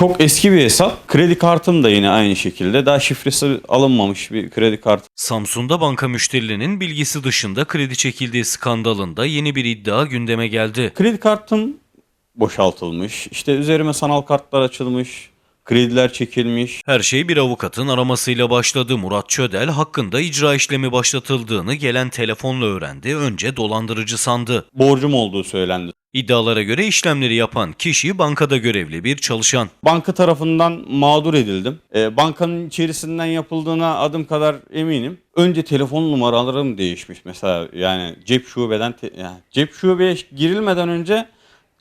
Çok eski bir hesap. Kredi kartım da yine aynı şekilde. Daha şifresi alınmamış bir kredi kartı. Samsun'da banka müşterilerinin bilgisi dışında kredi çekildiği skandalında yeni bir iddia gündeme geldi. Kredi kartım boşaltılmış. İşte üzerime sanal kartlar açılmış. Krediler çekilmiş. Her şey bir avukatın aramasıyla başladı. Murat Çödel hakkında icra işlemi başlatıldığını gelen telefonla öğrendi. Önce dolandırıcı sandı. Borcum olduğu söylendi. İddialara göre işlemleri yapan kişi bankada görevli bir çalışan. Banka tarafından mağdur edildim. Ee, bankanın içerisinden yapıldığına adım kadar eminim. Önce telefon numaralarım değişmiş mesela yani cep şubeden yani cep şubeye girilmeden önce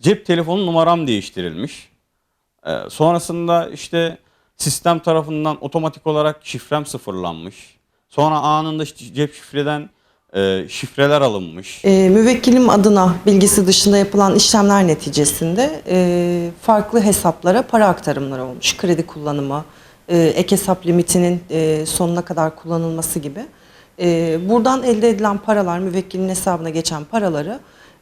cep telefonu numaram değiştirilmiş. Ee, sonrasında işte sistem tarafından otomatik olarak şifrem sıfırlanmış. Sonra anında cep şifreden e, şifreler alınmış. E, müvekkilim adına bilgisi dışında yapılan işlemler neticesinde e, farklı hesaplara para aktarımları olmuş. Kredi kullanımı, e, ek hesap limitinin e, sonuna kadar kullanılması gibi. E, buradan elde edilen paralar, müvekkilin hesabına geçen paraları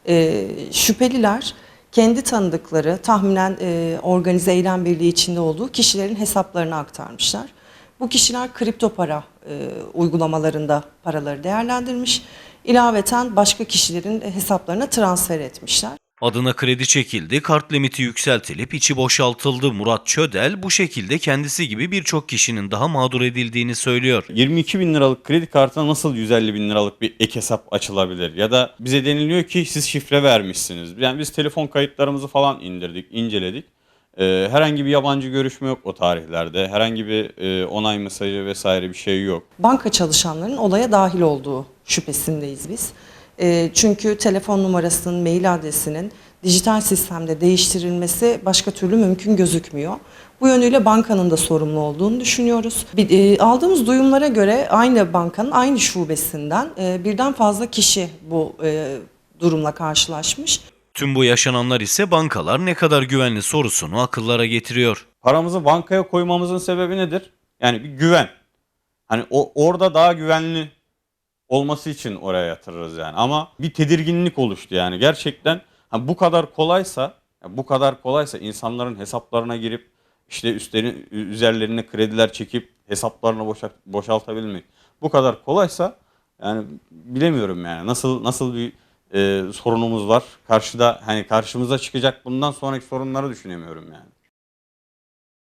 e, şüpheliler kendi tanıdıkları, tahminen e, organize eylem birliği içinde olduğu kişilerin hesaplarına aktarmışlar. Bu kişiler kripto para e, uygulamalarında paraları değerlendirmiş. İlaveten başka kişilerin hesaplarına transfer etmişler. Adına kredi çekildi, kart limiti yükseltilip içi boşaltıldı. Murat Çödel bu şekilde kendisi gibi birçok kişinin daha mağdur edildiğini söylüyor. 22 bin liralık kredi kartına nasıl 150 bin liralık bir ek hesap açılabilir? Ya da bize deniliyor ki siz şifre vermişsiniz. Yani biz telefon kayıtlarımızı falan indirdik, inceledik. Ee, herhangi bir yabancı görüşme yok o tarihlerde. Herhangi bir e, onay mesajı vesaire bir şey yok. Banka çalışanlarının olaya dahil olduğu şüphesindeyiz biz. E, çünkü telefon numarasının, mail adresinin dijital sistemde değiştirilmesi başka türlü mümkün gözükmüyor. Bu yönüyle bankanın da sorumlu olduğunu düşünüyoruz. Bir, e, aldığımız duyumlara göre aynı bankanın aynı şubesinden e, birden fazla kişi bu e, durumla karşılaşmış. Tüm bu yaşananlar ise bankalar ne kadar güvenli sorusunu akıllara getiriyor. Paramızı bankaya koymamızın sebebi nedir? Yani bir güven. Hani o orada daha güvenli olması için oraya yatırırız yani. Ama bir tedirginlik oluştu yani. Gerçekten ha, bu kadar kolaysa, bu kadar kolaysa insanların hesaplarına girip işte üstlerin üzerlerine krediler çekip hesaplarını boşalt, boşaltabilmek bu kadar kolaysa yani bilemiyorum yani nasıl nasıl bir e, sorunumuz var karşıda hani karşımıza çıkacak bundan sonraki sorunları düşünemiyorum yani.